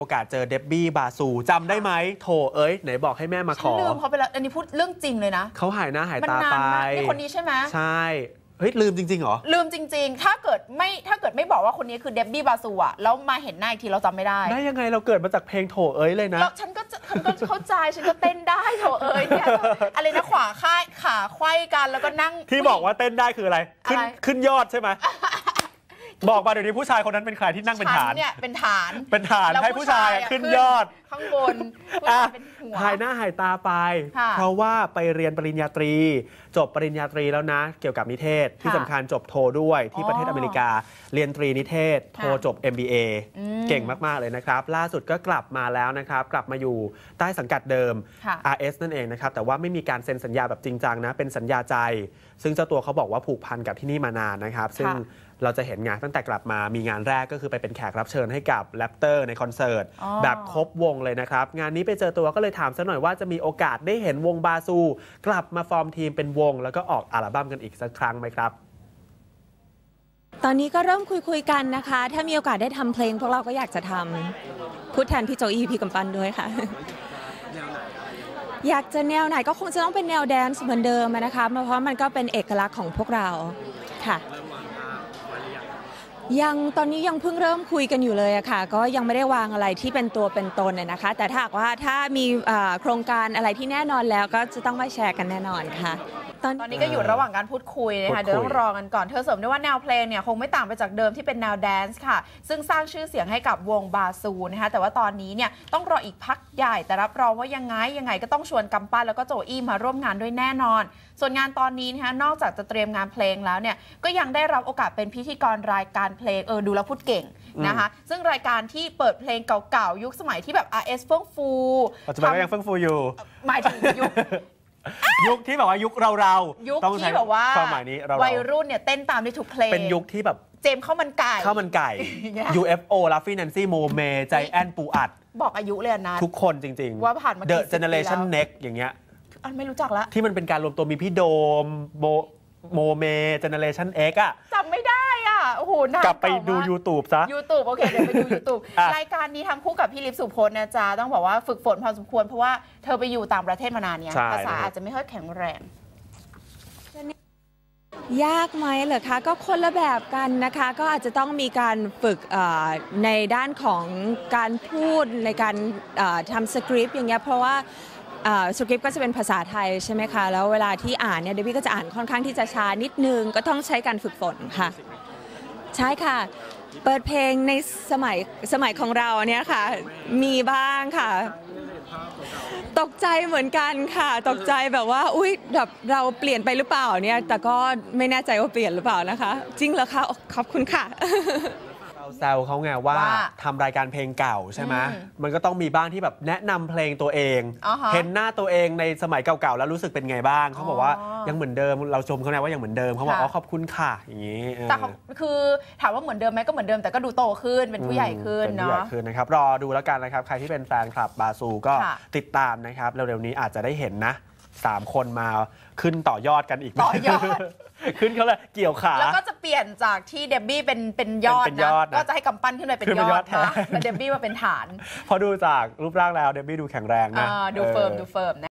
โอกาสเจอเดบบี้บาซูจำได้ไหมโถเอ้ย ไหนบอกให้แม่มาขฉันอ ลืมเขาไปแล้ว อันนี้พูดเรื่องจริงเลยนะ เขาหายหน้าหายมันตานานไปมากนี่คนนี้ใช่ไหม ใช่ เฮ้ย ลืมจริง ๆ เหรอ ลืมจริง ๆ ถ้าเกิดไม่ถ้าเกิดไม่บอกว่าคนนี้คือเดบบี้บาซูอะแล้วมาเห็นหน้าอีกทีเราจำไม่ได้ได้ยังไงเราเกิดมาจากเพลงโถเอ้ยเลยนะ แล้วฉันก็จะฉันก็เข้าใจ ฉันก็เต้นได้โถเอ้ยเนี่ยอะไรนะขวาค่ายขาไขว้กันแล้วก็นั่งที่บอกว่าเต้นได้คืออะไร ขึ้นอะไร ขึ้นยอดใช่ไหม บอกมาเดี๋ยวนี้ผู้ชายคนนั้นเป็นใครที่นั่งเป็นฉัฐาน เนี่ยเป็นฐานเป็นฐานแล้วให้ผู้ชายอะขึ้นยอด ข้างบนผู้อะชายเป็นหัว หายหน้าหายตาไป ค่ะ เพราะว่าไปเรียนปริญญาตรี จบปริญญาตรีแล้วนะ เกี่ยวกับนิเทศ ที่ค่ะสำคัญจบโทด้วยที่อ๋อประเทศอเมริกา เรียนตรีนิเทศ โทค่ะจบ MBA อืม เก่งมาก ๆ เลยนะครับ ล่าสุดก็กลับมาแล้วนะครับ กลับมาอยู่ใต้สังกัดเดิม ค่ะ RS นั่นเองนะครับ แต่ว่าไม่มีการเซ็นสัญญาแบบจริงจังนะ เป็นสัญญาใจ ซึ่งเจ้าตัวเขาบอกว่าผูกพันกับที่นี่มานานนะครับ ซึ่งค่ะ เราจะเห็นงานตั้งแต่กลับมามีงานแรกก็คือไปเป็นแขกรับเชิญให้กับแรปเตอร์ในคอนเสิร์ต อ๋อ แบบครบวงเลยนะครับ งานนี้ไปเจอตัวก็เลยถามซะหน่อยว่าจะมีโอกาสได้เห็นวงบาซู กลับมาฟอร์มทีมเป็นวง แล้วก็ออกอัลบั้มกันอีกสักครั้งไหมครับ ตอนนี้ก็เริ่มคุยคุยๆกันนะคะ ถ้ามีโอกาสได้ทำเพลง พวกเราก็อยากจะทำพูดแทนพี่โจอี้พี่กำปั้นด้วยค่ะ อยากจะแนวไหนก็คงจะต้องเป็นแนวแดนซ์เหมือนเดิมอะนะคะเพราะมันก็เป็นเอกลักษณ์ของพวกเราค่ะ ยังตอนนี้ยังเพิ่งเริ่มคุยกันอยู่เลยอะค่ะ ก็ยังไม่ได้วางอะไรที่เป็นตัวเป็นตนอะนะคะ แต่ถ้าหากว่าถ้ามีโครงการอะไรที่แน่นอนแล้วก็จะต้องมาแชร์กันแน่นอนค่ะ ตอนตอนนี้ก็อยู่ระหว่างการพูดคุยนะพูดคุคะยเดี๋ยวต้องรอกันก่อนเธอเสริมด้วยว่าแนวเพลงเนี่ยคงไม่ต่างไปจากเดิมที่เป็นแนวแดนซ์ค่ะ ซึ่งสร้างชื่อเสียงให้กับวงบาซูนะคะแต่ว่าตอนนี้เนี่ยต้องรออีกพักใหญ่แต่รับรองว่ายังไงยังไงก็ต้องชวนกำปั้นแล้วก็โจอี้มาร่วมงานด้วยแน่นอน ส่วนงานตอนนี้นะคะนอกจากจะเตรียมงานเพลงแล้วเนี่ยก็ยังได้รับโอกาสเป็นพิธีกรรายการเพลงเออดูแล้วพูดเก่งนะคะซึ่งรายการที่เปิดเพลงเก่าๆยุคสมัยที่แบบ RS เฟื่องฟูปัจจุบันก็ยังเฟื่องฟูอยู่หมายถึงยุค ยุคที่แบบว่ายุคเราเราๆยุคต้องใช้ที่แบบว่าความหมายนี้เราวัยรุ่นเนี่ยเต้นตามได้ทุกเพลงเป็นยุคที่แบบเจมส์ข้าวมันไก่ ข้าวมันไก่ อย่างเงี้ย UFO ลัฟฟี่แนนซี่โมเมใจแอนปูอัด บอกอายุเลยอะนะ ทุกคนจริงๆ ว่าผ่านมากี่ The สิบปี Generation แล้ว Next อย่างเงี้ย อันไม่รู้จักละที่มันเป็นการรวมตัวมีพี่โดมโมโมเมเจเนเรชัน X อะ จำไม่ได้อะ โอ้โหนานกลับไปดู YouTube ซะยูทูบโอเค เดี๋ยวไปดู YouTube อะรายการนี้ทำคู่กับพี่ลิฟสุพจน์นะจ๊ะ ต้องบอกว่าฝึกฝนพอสมควร เพราะว่าเธอไปอยู่ต่างประเทศมานานเนี่ยใช่ภาษานะครับ อาจจะไม่ค่อยแข็งแรง ยากไหมเหรอคะก็คนละแบบกันนะคะ ก็อาจจะต้องมีการฝึกเอ่อในด้านของการพูดในการเอ่อทำสคริปต์อย่างเงี้ยเพราะว่าเอ่อสคริปต์ก็จะเป็นภาษาไทยใช่ไหมคะ แล้วเวลาที่อ่านเนี่ยเดบี้ก็จะอ่านค่อนข้างที่จะช้านิดนึงก็ต้องใช้การฝึกฝนค่ะ ใช่ค่ะ เปิดเพลงในสมัยสมัยของเราเนี่ยค่ะ มีบ้างค่ะ ตกใจเหมือนกันค่ะ ตกใจแบบว่า อุ้ยแบบเราเปลี่ยนไปหรือเปล่าเนี่ย แต่ก็ไม่แน่ใจว่าเปลี่ยนหรือเปล่านะคะ จริงเหรอคะขอบคุณค่ะ แซวเขาไงว่าว่าทำรายการเพลงเก่าใช่ไหมอืมมันก็ต้องมีบ้างที่แบบแนะนำเพลงตัวเอง อ่าฮะเห็นหน้าตัวเองในสมัยเก่าๆแล้วรู้สึกเป็นไงบ้างเขาบอกว่าอ๋อยังเหมือนเดิมเราชมเขาไงว่ายังเหมือนเดิมเขาบอกค่ะ อ๋อขอบคุณค่ะอย่างนี้เออแต่เขาคือถามว่าเหมือนเดิมไหมก็เหมือนเดิมแต่ก็ดูโตขึ้นเป็นผู้ใหญ่ขึ้นป็ผู้ใหญ่เนาะ ขึ้นนะครับรอดูแล้วกันนะครับใครที่เป็นแฟนคลับบาซูก็ค่ะ ติดตามนะครับเร็วๆนี้อาจจะได้เห็นนะ สามคนมาขึ้นต่อยอดกันอีกต่อยอด ขึ้นเขาเลยเกี่ยวขา แล้วก็จะเปลี่ยนจากที่เดบบี้เป็นเป็นยอดเป็นยนะอดนะก็จะให้กำปั้นขึ้นไปเป็นขึ้นยเป็นอยอดดแทนนะแล้วเดบบี้มาเป็นฐาน พอดูจากรูปร่างแล้วเดบบี้ดูแข็งแรงนะอ่าดูเฟิร์มดูเฟิร์มนะ